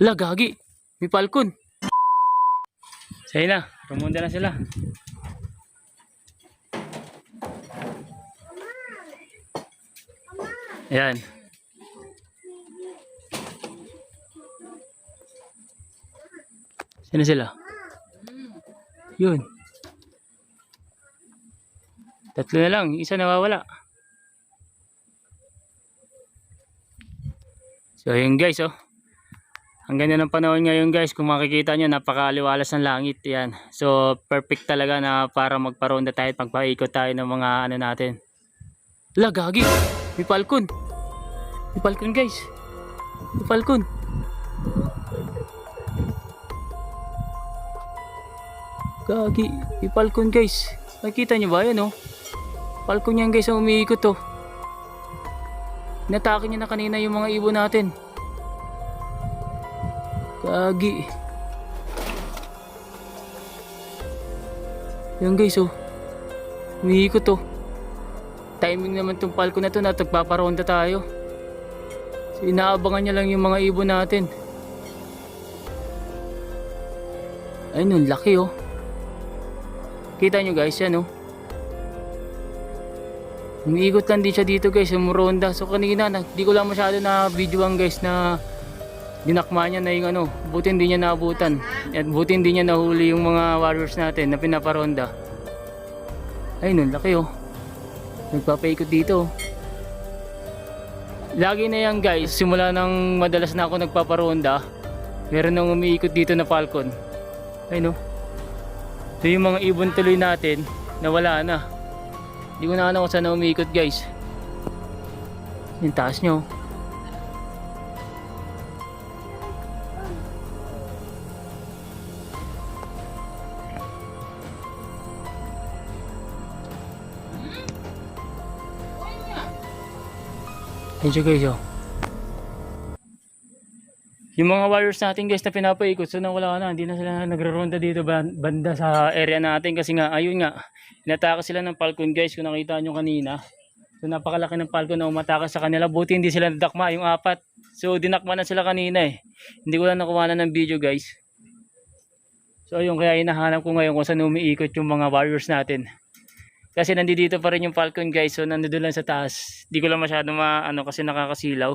Ala, gagi. May falcon. Sige na, rumunda na sila. Ayan. Sino sila? Yun. Tatlo na lang, isa nawawala. So yun guys oh. Ang ganda ng panahon ngayon guys, kung makikita nyo napakaliwalas ng langit yan. So perfect talaga na para magparonda tayo magpaikot tayo ng mga ano natin. Ala gagi, may falcon. May falcon guys. May falcon. Gagi, may falcon guys. Nakita nyo ba yan oh? Falcon yan guys ang umiikot oh. Inatake niya na kanina yung mga ibon natin. Gagi. Yan guys oh. Umiikot oh. Timing naman tong falcon na to na tagpaparonda tayo. So, inaabangan niya lang yung mga ibon natin. Ayun, ang laki oh. Kita nyo guys, yan oh. Umiikot lang din siya dito guys, umuronda. So kanina, na, di ko lang masyado na videoan guys na dinakma niya na yung ano, buti hindi niya naabutan. At buti hindi niya nahuli yung mga warriors natin na pinaparonda. Ayun, ang laki oh. Nagpapaikot dito oh. Lagi na yan guys, simula nang madalas na ako nagpaparonda, meron nang umiikot dito na falcon. Ayun oh. Ito yung mga ibon tuloy natin na wala na. Hindi ko na alam kung saan na umiikot guys. Yung taas nyo. Medyo guys oh. Yung mga warriors natin guys na pinapaikot so na wala na, hindi na sila nagre-ronda dito ban- banda sa area natin kasi nga ayun nga, inatake sila ng falcon guys kung nakita nyo kanina. So napakalaki ng falcon na umatake sa kanila, buti hindi sila nadakma yung apat. So dinakma na sila kanina eh. Hindi ko lang nakuha na ng video guys. So ayun kaya hinahanap ko ngayon kung saan umiikot yung mga warriors natin. Kasi nandito pa rin yung falcon guys, so nandoon lang sa taas. Hindi ko lang masyado ma ano kasi nakakasilaw.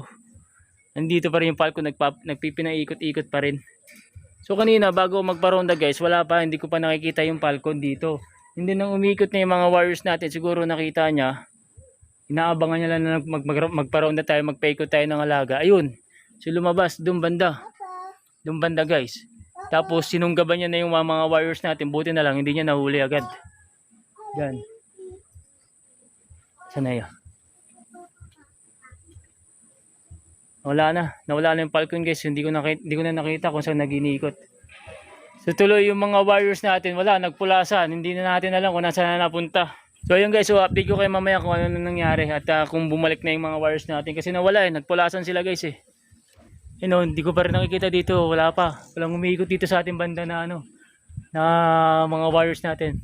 Nandito pa rin yung falcon. Nagpa, nagpipinaikot-ikot pa rin. So kanina bago magparonda guys wala pa. Hindi ko pa nakikita yung falcon dito. Hindi nang umikot na yung mga warriors natin siguro nakita niya inaabangan niya lang na mag, mag, magparonda tayo magpaikot tayo ng alaga. Ayun. So lumabas. Doon banda. Doon banda guys. Tapos sinunggaban niya na yung mga, mga warriors natin. Buti na lang hindi niya nahuli agad. Yan sana yun Wala na. Nawala na yung falcon guys. Hindi ko, nakita, hindi ko na nakita kung saan naginikot. So tuloy yung mga warriors natin. Wala, nagpulasan. Hindi na natin alam kung nasaan na napunta. So ayun guys, so update ko kayo mamaya kung ano na nangyari. At ah, kung bumalik na yung mga warriors natin. Kasi nawala eh. Nagpulasan sila guys eh. You know, hindi ko pa rin nakikita dito. Wala pa. Walang umiikot dito sa ating banda na ano. Na mga warriors natin.